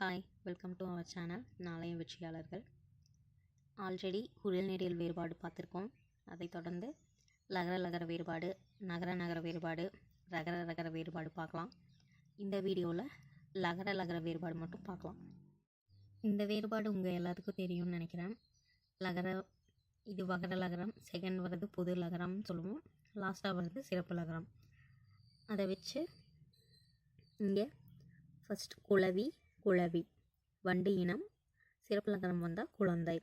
Hi welcome to our channel நாளைய வெற்றியாளர்கள். Already குரில் நெடியல் வேறுபாடு பார்த்துருக்கோம். அதைத் தொடர்ந்து லகர லகர வேறுபாடு நகர நகர வேறுபாடு ரகர ரகர வேறுபாடு பார்க்கலாம். இந்த வீடியோவில் லகர லகர வேறுபாடு மட்டும் பார்க்கலாம். இந்த வேறுபாடு உங்கள் எல்லாத்துக்கும் தெரியும்னு நினைக்கிறேன். லகர இது வகர லகரம் செகண்ட் வர்றது பொது லகரம்னு சொல்லுவோம். லாஸ்ட்டாக வர்றது சிறப்பு லகரம். அதை வச்சு இங்கே ஃபஸ்ட் குளவி குழவி. வண்டு இனம். சிறப்பிலக்கணம் வந்தால் குழந்தை.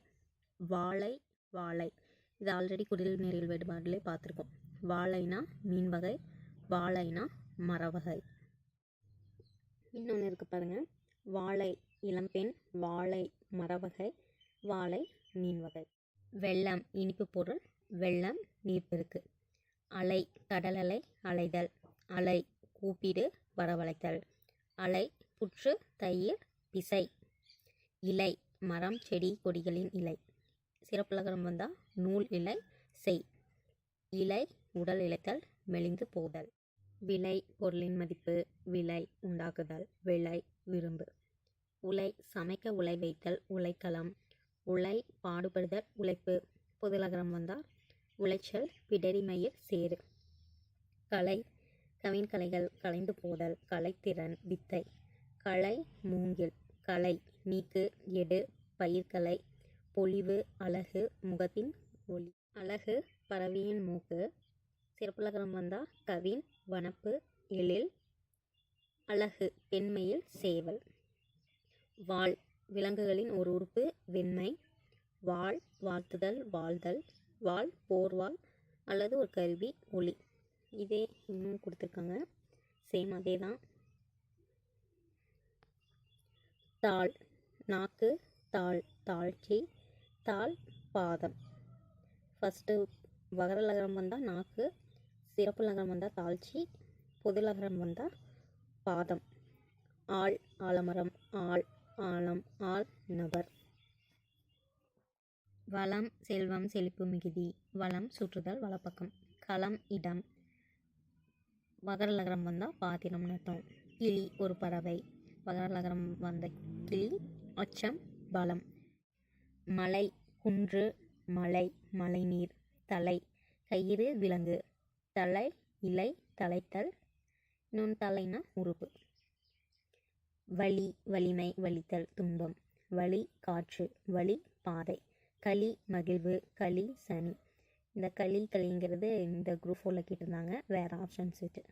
வாழை வாழை. இது ஆல்ரெடி குடில் நேரியல் வேறுபாடுலேயே பார்த்துருக்கோம். வாழைனா மீன் வகை வாழைனா மர வகை. இன்னொன்று இருக்குது பாருங்கள் வாழை இளம்பெண் வாழை மரவகை வாழை மீன் வகை. வெள்ளம் இனிப்பு பொருள் வெள்ளம் நீர்ப்பெருக்கு அலை கடல் அலை அலைதல். அலை கூப்பிடு வரவழைத்தல். அலை புற்று தயிர் பிசை. இலை மரம் செடி கொடிகளின் இலை. சிறப்புலகரம் வந்தால் நூல் இலை செய். இலை உடல் இழைத்தல் மெலிந்து போதல். விலை பொருளின் மதிப்பு விலை உண்டாக்குதல் விலை விரும்பு. உலை சமைக்க உலை வைத்தல் உலைக்களம். உலை பாடுபடுதல் உழைப்பு. பொதுலகரம் வந்தால் உளைச்சல் பிடரிமயிர் சேரு கலை கவின் கலைகள் கலைந்து போதல் கலைத்திறன் வித்தை. களை மூங்கில் கலை நீக்கு எடு பயிர்கலை பொலிவு அழகு முகத்தின் ஒளி. அழகு பறவையின் மூக்கு சிறப்புலகரம் வந்தால் கவின் வனப்பு எழில் அழகு பெண்மையில் சேவல். வாள் விலங்குகளின் ஒரு உறுப்பு வெண்மை. வாள் வாழ்த்துதல் வாழ்தல். வாள் போர்வாள் அல்லது ஒரு கருவி ஒளி. இதே இன்னும் கொடுத்துருக்காங்க. சேம் அதே தான் தாள் நாக்கு தாள் தாழ்ச்சி தாள் பாதம். ஃபஸ்ட்டு வகர லகரம் வந்தால் நாக்கு சிறப்பு லகரம் வந்தால் தாழ்ச்சி பொது லகரம் வந்தால் பாதம். ஆள் ஆலமரம் ஆள் ஆழம் ஆள் நபர். வளம் செல்வம் செழிப்பு மிகுதி. வளம் சுற்றுதல் வலப்பக்கம் களம் இடம். வகர லகரம் வந்தால் பாத்திரம் நட்டம். கிளி ஒரு பறவை. வகர வந்த கிளி அச்சம் பலம். மலை குன்று மலை மழைநீர் தலை கயிறு விலங்கு. தலை இலை தலைத்தல். இன்னொன்று தலைனா உறுப்பு. வலி வலிமை வலித்தல் துன்பம். வலி காற்று. வலி பாதை. களி மகிழ்வு. களி சனி. இந்த களி களிங்கிறது இந்த குரூப் ஃபோரில் கேட்டிருந்தாங்க. வேறு ஆப்ஷன்ஸ் வச்சு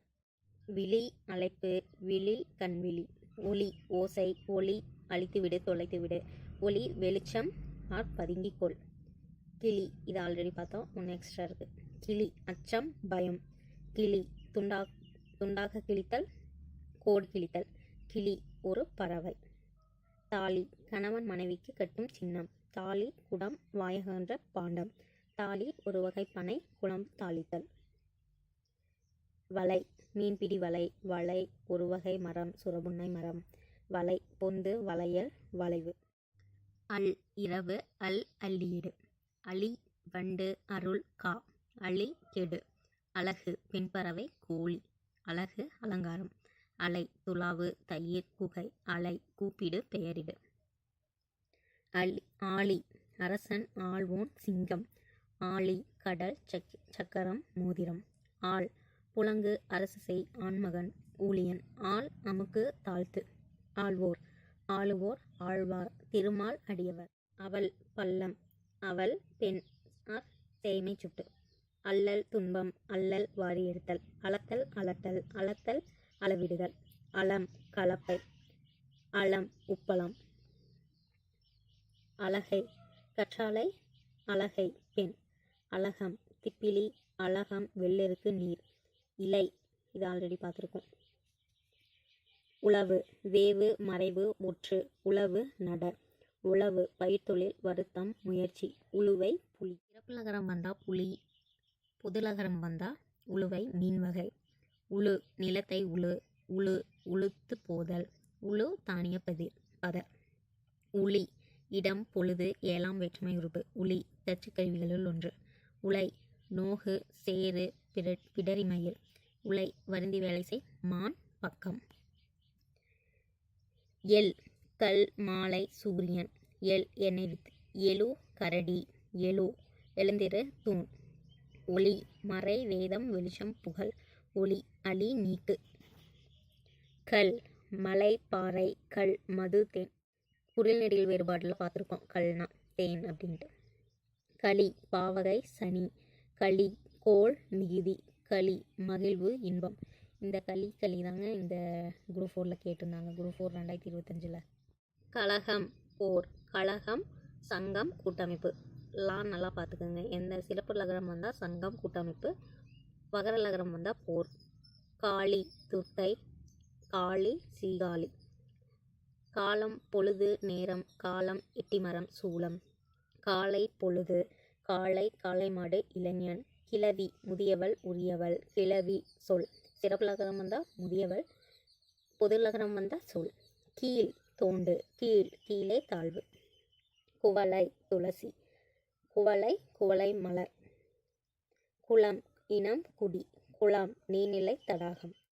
விழி அழைப்பு. விழி கண்விழி. ஒளி ஓசை ஒளி அழித்து விடு தொலைத்து விடு ஒளி வெளிச்சம் ஆர் பதுங்கிக்கொள். கிளி இது ஆல்ரெடி பார்த்தோம். ஒன்று எக்ஸ்ட்ரா இருக்குது கிளி அச்சம் பயம். கிளி துண்டா துண்டாக கிழித்தல் கோடு கிழித்தல். கிளி ஒரு பறவை. தாலி கணவன் மனைவிக்கு கட்டும் சின்னம். தாலி குடம் வாயகன்ற பாண்டம். தாலி ஒரு வகை பனை குளம் தாளித்தல். வலை மீன்பிடி வலை வலை ஒரு வகை மரம் சுரபுன்னை மரம். வலை பொந்து வளையல் வளைவு. அல் இரவு அல் அள்ளீடு அலி வண்டு அருள் கா. அலி கெடு. அழகு பின்பறவை கோழி அழகு அலங்காரம். அலை துலாவு தயிர் குகை. அலை கூப்பிடு பெயரிடு. அலி ஆளி அரசன் ஆழ்வோன் சிங்கம். ஆளி கடல் சக் சக்கரம் மோதிரம். ஆள் புலங்கு அரசு செய் ஆண்மகன் ஊழியன் ஆள் அமுக்கு தாழ்த்து ஆழ்வோர் ஆளுவோர் ஆழ்வார் திருமால் அடியவர் அவள் பள்ளம் அவள் பெண் ஆர் தேய்மை சுட்டு அல்லல் துன்பம் அல்லல் வாரி எடுத்தல் அளத்தல் அலட்டல் அளத்தல் அளவிடுதல் அளம் கலப்பை அளம் உப்பளம் அழகை கற்றாழை அழகை பெண் அழகம் திப்பிலி அழகம் வெள்ளெருக்கு நீர் இலை. இது ஆல்ரெடி பார்த்துருக்கோம். உழவு வேவு மறைவு ஒற்று உழவு நட. உழவு பயிர்த்தொழில் வருத்தம் முயற்சி உழுவை புலி. இறப்பு நகரம் வந்தால் புலி பொதுலகரம் வந்தால் உழுவை மீன் வகை. உழு நிலத்தை உழு உழு உளுத்து போதல். உழு தானிய பதிர் பத. உளி இடம் பொழுது ஏழாம் வேற்றுமை உறுப்பு. உளி தச்சு கருவிகளுள் ஒன்று. உலை நோகு சேறு பிற பிடரிமயில். உலை வருந்தி வேலை செய் மான் பக்கம். எல் கல் மாலை சூரியன் எல் எண்ணெய் வித்து. எழு கரடி. எழு எழுந்திரு தூண். ஒளி மறை வேதம் வெளிச்சம் புகழ். ஒளி அலி நீக்கு கல் மலை பாறை கல் மது தேன். குரல்நெடியில் நெடில் வேறுபாட்டில் பார்த்துருக்கோம். கல்னா தேன் அப்படின்ட்டு. களி பாவகை சனி. களி கோள் மிகுதி. களி மகிழ்வு இன்பம். இந்த களி களி தாங்க இந்த குரூப் ஃபோரில் கேட்டிருந்தாங்க. குரூப் ஃபோர் ரெண்டாயிரத்தி இருபத்தஞ்சில். கழகம் போர் கழகம் சங்கம் கூட்டமைப்பு. லாம் நல்லா பார்த்துக்கோங்க. எந்த சிறப்பு லகரம் வந்தால் சங்கம் கூட்டமைப்பு. வகர லகரம் வந்தால் போர். காளி துர்க்கை காளி சீகாளி காலம் பொழுது நேரம் காலம் எட்டிமரம் சூளம் காலை பொழுது காளை காளை மாடு இளைஞன். கிழவி முதியவள் உரியவள் கிளவி சொல். சிறப்பு லகரம் வந்தால் முதியவள் பொது லகரம் வந்தால் சொல். கீழ் தோண்டு. கீழ் கீழே தாழ்வு. குவளை துளசி. குவளை குவளை மலர். குளம் இனம் குடி. குளம் நீர்நிலை தடாகம்.